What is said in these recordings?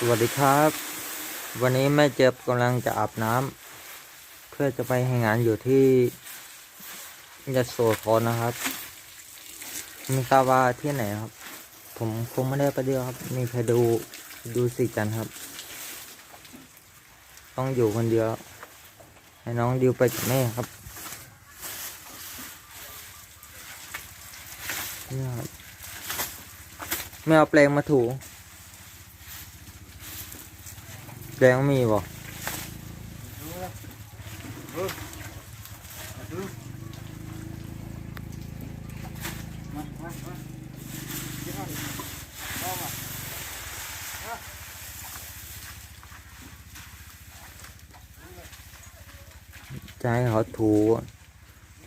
สวัสดีครับ วันนี้แม่เจ็บกำลังจะอาบน้ำเพื่อจะไปให้งานอยู่ที่ยโสธรนะครับม่ทราบว่าที่ไหนครับ ผมคงไม่ได้ไปเดียวครับ มีใครดูดูสิกันครับ ต้องอยู่คนเดียวให้น้องดิวไปกับแม่ครับนี่ครับไม่เอาแปลงมาถู แปลงมีบ่มามามาที่ห้องเข้ามาจะให้เขาถู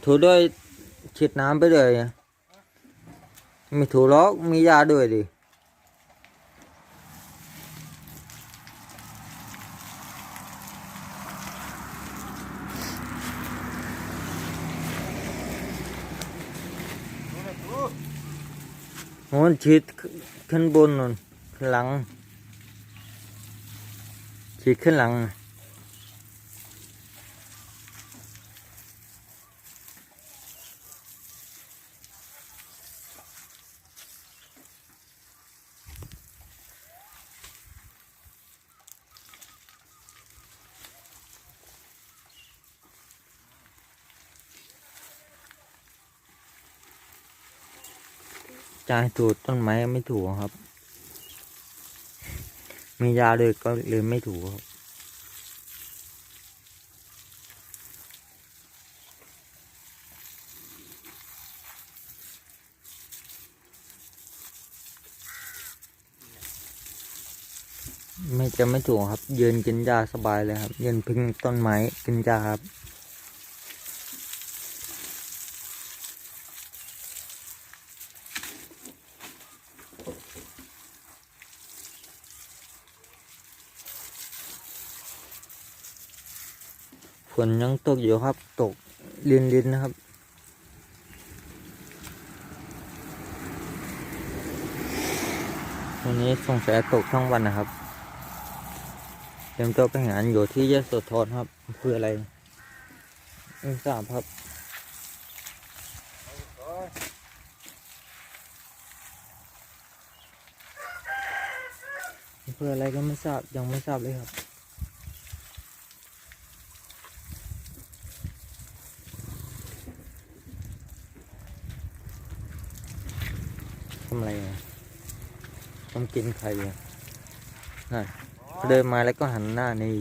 ถูด้วยฉีดน้ำไปเลย มีถูล็อกมียาด้วยดิดู มันฉีดขึ้นบนนู่นขึ้นหลังฉีดขึ้นหลัง จะให้ถูต้นไม้ไม่ถูกครับ มียาเลยก็เลยไม่ถูกครับไม่จะไม่ถูกครับ ยืนกินยาสบายเลยครับยืนพิงต้นไม้กินยาครับ ฝนยังตกอยู่ครับ ตกลินลินนะครับ วันนี้สงสัยตกทั้งวันนะครับ เตรียมตัวไปหานอยู่ที่ยโสธรครับเพื่ออะไรไม่ทราบครับเพื่ออะไรก็ไม่ทราบยังไม่ทราบเลยครับ ทำอะไรต้องกินไข่อะนั่นเดินมาแล้วก็หันหน้านี่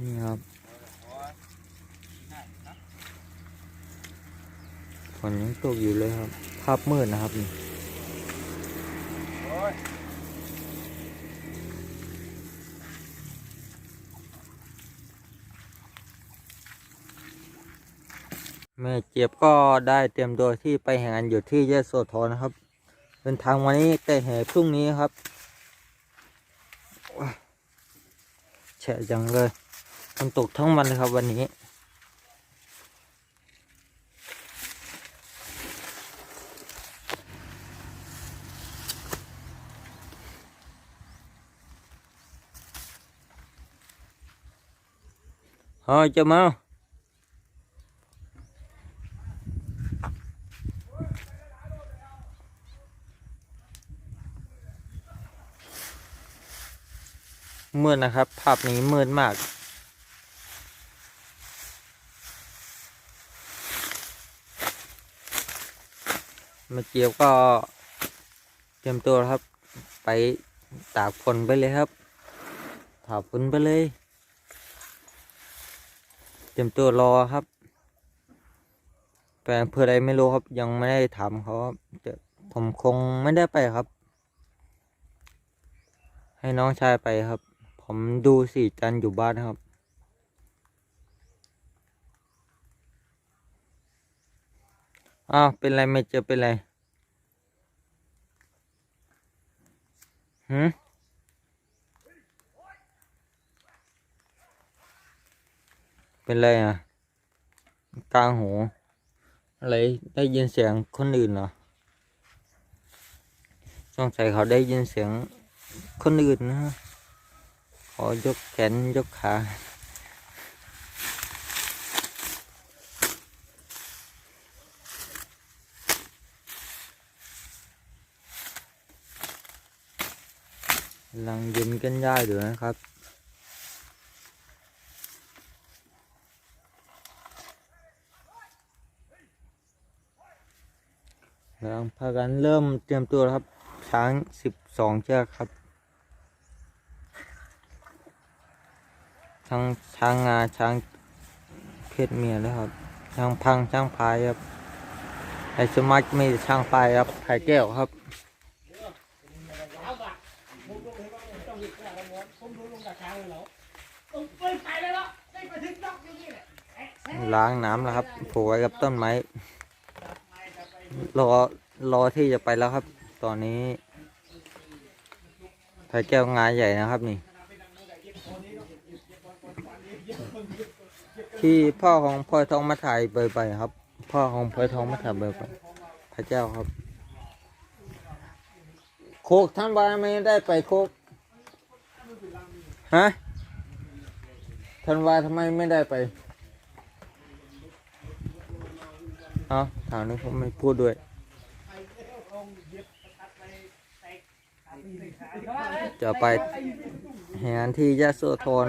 นี่ครับ โอ้ยนั่นนะ ฝ นยังตกอยู่เลยครับ ภาพมืดนะครับนี่โอ้ยแม่เจี๊ยบก็ได้เตรียมตัวที่ไปแห่งานอยู่ที่ยโสธรนะครับเดินทางวันนี้แต่แห่พรุ่งนี้ครับแฉะจังเลยฝนตกทั้งวันเลยครับวันนี้ เฮ้ยเจะมามืดนะครับ ภาพนี้มืดมาก มาเจียวก็เตรียมตัวครับ ไปตากฝนไปเลยครับตากฝนไปเลย รียมตัวรอครับแต่เพื่ออะไรไม่รู้ครับ ยังไม่ได้ถามเขาจะผมคงไม่ได้ไปครับ ให้น้องชายไปครับ ผมดูสี่จันอยู่บ้านครับ อ้าวเป็นไรไม่เจอเป็นไรหืม เป็นไรอะกลางหู อะไร ได้ยินเสียงคนอื่นเหรอสงสัยเขาได้ยินเสียงคนอื่นนะ ขอยกแขนยกขาลังยินกันย่ายอยู่นะครับ กำลังพากันเริ่มเตรียมตัวครับ ช้างสิบสองเชือกครับ ทั้งช้างงาช้างเพศเมียแล้วครับ ช้างพังช้างพายครับไอสมัครมีแต่ช้างพายครับไข่แก้วครับล้างต้องหยิบกระดาษม้วนผมดูลงกับช้างเลยเหรอต้องไปไปเลยเหรอได้ไปถึงดอกอยู่นี่แหละแอะแอะล้างน้ำแล้วครับผูกไว้กับต้นไม้ รอรอที่จะไปแล้วครับ ตอนนี้ไผ่แก้วงาใหญ่นะครับนี่ ที่พ่อของพลอยทองมาถ่ายบ่อยๆครับ พ่อของพลอยทองมาถ่ายบ่อยๆพระเจ้าครับ โคกท่านวาไม่ได้ไปโคกฮะท่านวาทำไมไม่ได้ไป เอาถามนี้ผมไม่พูดด้วยจะไปแห่งานที่ยะโสธร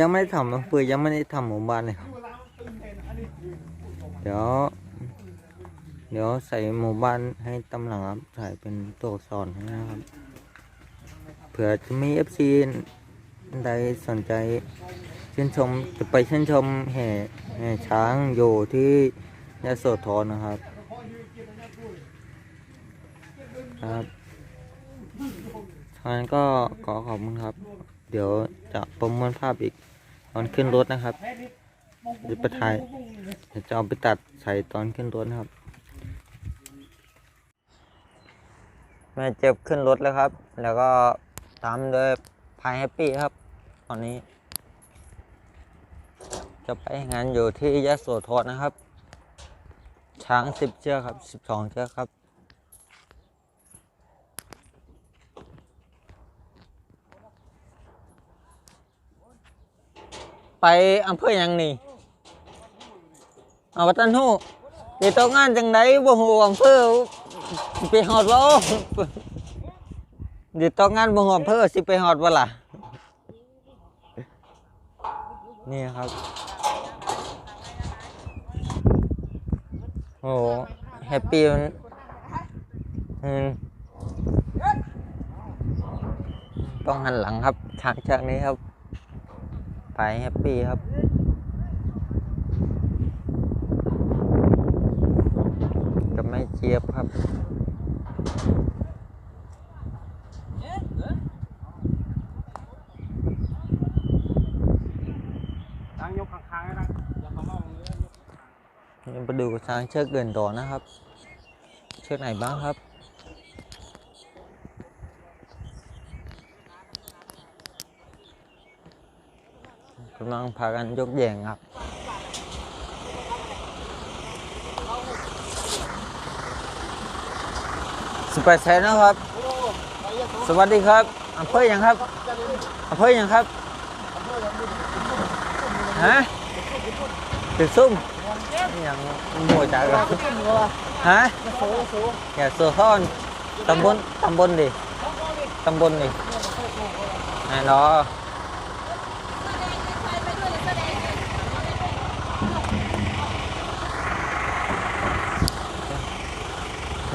ยังไม่ได้ทำอำเภอยังไม่ได้ทำหมู่บ้านเลยครับ เดี๋ยว เดี๋ยวใส่หมู่บ้านให้ตำหลังครับถ่ายเป็นตัวสอักษรให้นะครับ เผื่อจะมีเอฟซีใดสนใจชื่นชมจะไปชื่นชมแห่แห่ช้างอยู่ที่ ยะโสธรนะครับ ครับทางนั้นก็ขอขอบคุณครับ เดี๋ยวจะประมวลภาพอีกตอนขึ้นรถนะครับจะไปถ่ายจะเอาไปตัดใส่ตอนขึ้นรถนะครับ แม่เจ็บขึ้นรถแล้วครับ แล้วก็ตามด้วยพายแฮปปี้ครับ ตอนนี้ จะไปงานอยู่ที่ยะโสธรนะครับ ช้างสิบเชือกครับสิบสองเชือกครับ ไปอำเภอยังนี่เอาวัตันหูเดี๋ยวต้องงานจังไดบ่ฮู้อำเภอไปฮอดบ่เดี๋ยวต้องงานบ่ฮู้อำเภอสิไปฮอดบ่ล่ะนี่ครับ โอ้แฮปปี้มันอืมต้องหันหลังครับฉากจากนี้ครับไปแฮปปี้ครับกับแม่เจี๊ยบครับ ช้างยกข้างๆนะอย่าเขามองเลย ยัง ไปดูช้างเชือกเดินต่อนะครับ เชือกไหนบ้างครับ กำลังพากันยกแยงครับสไปเซนนะครับ สวัสดีครับอำเภอย่างครับอำเภอย่างครับฮะตึกซุ่ม อย่างหมวยจ่ายกันฮะอย่าเสือข้อนตำบลตำบลดิตำบลดิไหนเนาะ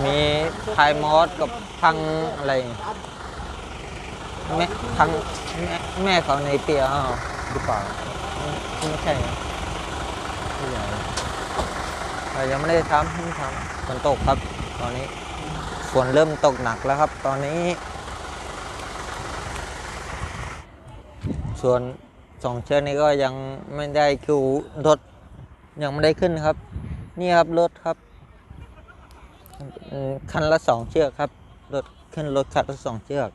มีพายมอสกับพังอะไรแม่พังแม่แม่เขาในเปียอ้าวหรือเปล่าไม่ใช่นะไม่ใช่เรา ยังไม่ได้ทำเพิ่งทำฝนตกครับ ตอนนี้ฝนเริ่มตกหนักแล้วครับ ตอนนี้ ส่วนสองเชือกนี้ก็ยังไม่ได้คิวรถยังไม่ได้ขึ้นครับ นี่ครับรถครับคันละสองเชือกครับรถขึ้นรถคันละสองเชือก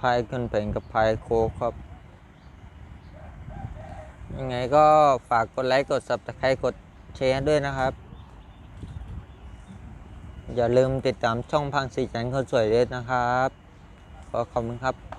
พายขึ้นเป็นกับพายโคกครับ ยังไงก็ฝากกดไลค์กดซับสไครต์กดแชร์ด้วยนะครับ อย่าลืมติดตามช่องพังสีจันคนสวยด้วยนะครับ ขอขอบคุณครับ